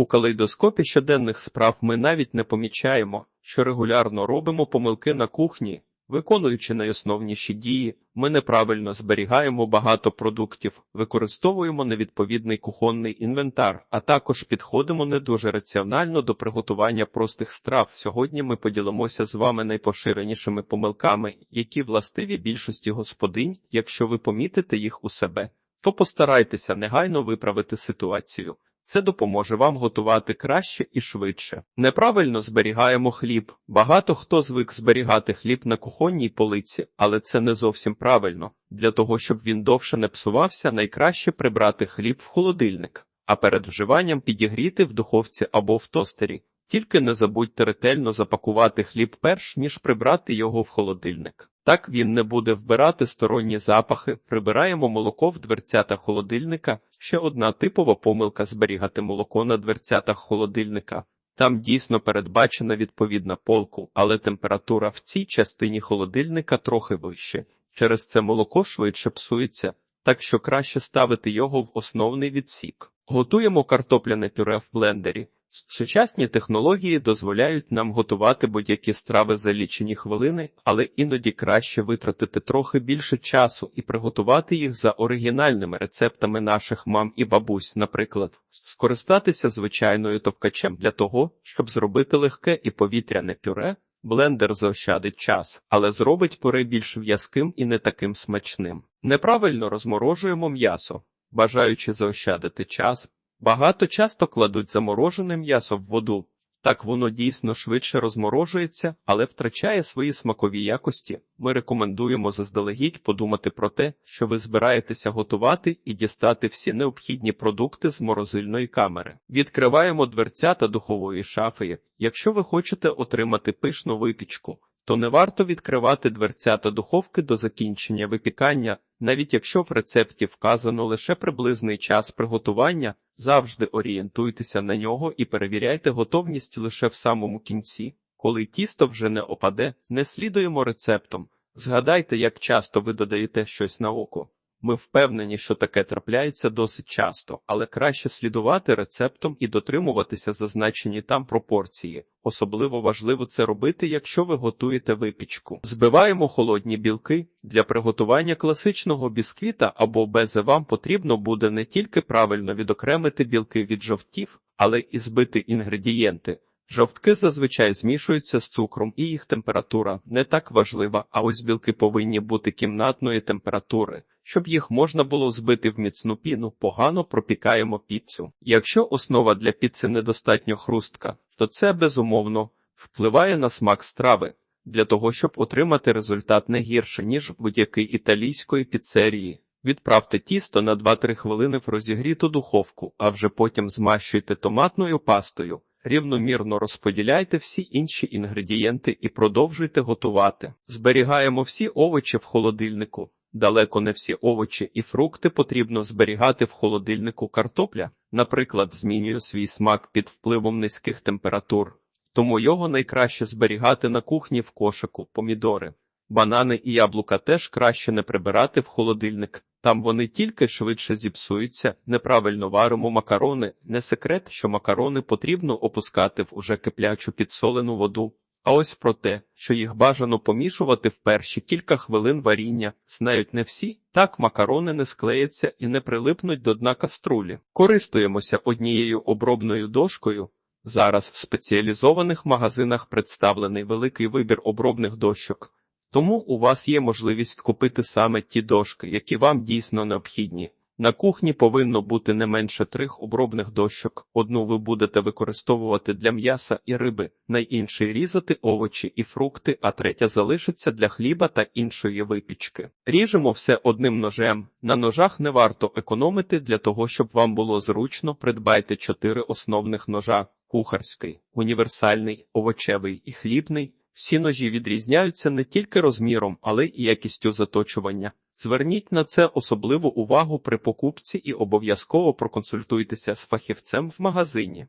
У калейдоскопі щоденних справ ми навіть не помічаємо, що регулярно робимо помилки на кухні, виконуючи найосновніші дії, ми неправильно зберігаємо багато продуктів, використовуємо невідповідний кухонний інвентар, а також підходимо не дуже раціонально до приготування простих страв. Сьогодні ми поділимося з вами найпоширенішими помилками, які властиві більшості господинь, якщо ви помітите їх у себе, то постарайтеся негайно виправити ситуацію. Це допоможе вам готувати краще і швидше. Неправильно зберігаємо хліб. Багато хто звик зберігати хліб на кухонній полиці, але це не зовсім правильно. Для того, щоб він довше не псувався, найкраще прибрати хліб в холодильник, а перед вживанням підігріти в духовці або в тостері. Тільки не забудьте ретельно запакувати хліб перш ніж прибрати його в холодильник. Так він не буде вбирати сторонні запахи. Прибираємо молоко в дверцятах холодильника. Ще одна типова помилка зберігати молоко на дверцятах холодильника. Там дійсно передбачена відповідна полку, але температура в цій частині холодильника трохи вище. Через це молоко швидше псується, так що краще ставити його в основний відсік. Готуємо картопляне пюре в блендері. Сучасні технології дозволяють нам готувати будь-які страви за лічені хвилини, але іноді краще витратити трохи більше часу і приготувати їх за оригінальними рецептами наших мам і бабусь, наприклад, скористатися звичайною товкачем для того, щоб зробити легке і повітряне пюре. Блендер заощадить час, але зробить пюре більш в'язким і не таким смачним. Неправильно розморожуємо м'ясо, бажаючи заощадити час. Багато часто кладуть заморожене м'ясо в воду. Так воно дійсно швидше розморожується, але втрачає свої смакові якості. Ми рекомендуємо заздалегідь подумати про те, що ви збираєтеся готувати і дістати всі необхідні продукти з морозильної камери. Відкриваємо дверцята духової шафи. Якщо ви хочете отримати пишну випічку, то не варто відкривати дверцята духовки до закінчення випікання, навіть якщо в рецепті вказано лише приблизний час приготування, завжди орієнтуйтеся на нього і перевіряйте готовність лише в самому кінці. Коли тісто вже не опаде, не слідуємо рецептом. Згадайте, як часто ви додаєте щось на око. Ми впевнені, що таке трапляється досить часто, але краще слідувати рецептом і дотримуватися зазначені там пропорції. Особливо важливо це робити, якщо ви готуєте випічку. Збиваємо холодні білки. Для приготування класичного бісквіта або безе вам потрібно буде не тільки правильно відокремити білки від жовтів, але і збити інгредієнти. Жовтки зазвичай змішуються з цукром, і їх температура не так важлива, а ось білки повинні бути кімнатної температури. Щоб їх можна було збити в міцну піну, погано пропікаємо піцу. Якщо основа для піци недостатньо хрустка, то це безумовно впливає на смак страви. Для того, щоб отримати результат не гірше, ніж будь-якій італійської піцерії. Відправте тісто на 2-3 хвилини в розігріту духовку, а вже потім змащуйте томатною пастою. Рівномірно розподіляйте всі інші інгредієнти і продовжуйте готувати. Зберігаємо всі овочі в холодильнику. Далеко не всі овочі і фрукти потрібно зберігати в холодильнику картопля, наприклад, змінює свій смак під впливом низьких температур, тому його найкраще зберігати на кухні в кошику, помідори. Банани і яблука теж краще не прибирати в холодильник. Там вони тільки швидше зіпсуються, неправильно варимо макарони. Не секрет, що макарони потрібно опускати в уже киплячу підсолену воду. А ось про те, що їх бажано помішувати в перші кілька хвилин варіння, знають не всі, так макарони не склеяться і не прилипнуть до дна каструлі. Користуємося однією обробною дошкою. Зараз в спеціалізованих магазинах представлений великий вибір обробних дощок. Тому у вас є можливість купити саме ті дошки, які вам дійсно необхідні. На кухні повинно бути не менше трьох обробних дощок. Одну ви будете використовувати для м'яса і риби, найінший різати овочі і фрукти, а третя залишиться для хліба та іншої випічки. Ріжемо все одним ножем. На ножах не варто економити для того, щоб вам було зручно. Придбайте чотири основних ножа: кухарський, універсальний, овочевий і хлібний. Всі ножі відрізняються не тільки розміром, але й якістю заточування. Зверніть на це особливу увагу при покупці і обов'язково проконсультуйтеся з фахівцем в магазині.